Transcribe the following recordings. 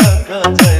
রাখা যায়।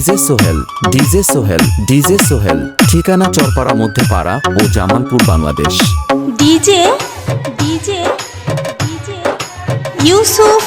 DJ Sohel DJ Sohel DJ Sohel, ঠিকানা চরপাড়া মধ্যে পাড়া ও Jamalpur Bangladesh. DJ DJ, Yusuf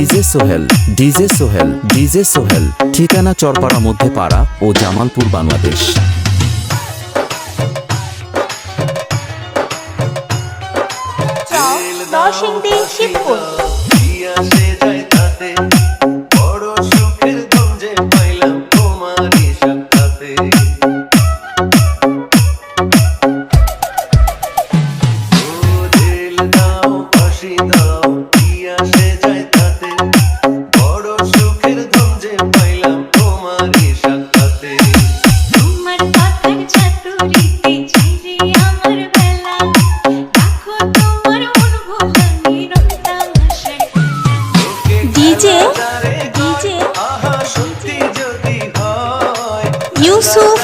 DJ Sohel DJ Sohel DJ Sohel, ঠিকানা চরপাড়া মধ্যে পাড়া ও জামালপুর, বাংলাদেশ। দর্শকদের শিবপুর। সত্যি যদি হয় Yusuf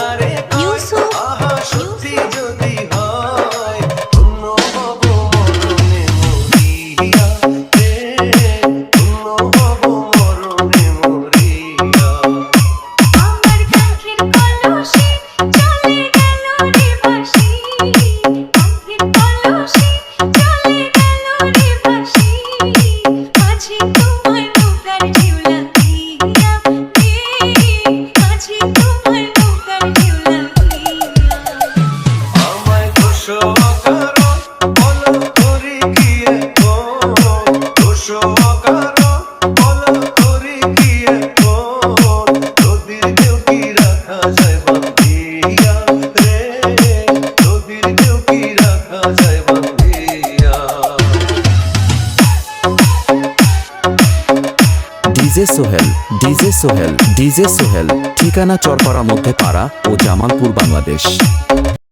DJ Sohel DJ Sohel DJ Sohel ঠিকানা চরপাড়া মধ্যে পাড়া ও জামালপুর বাংলাদেশ।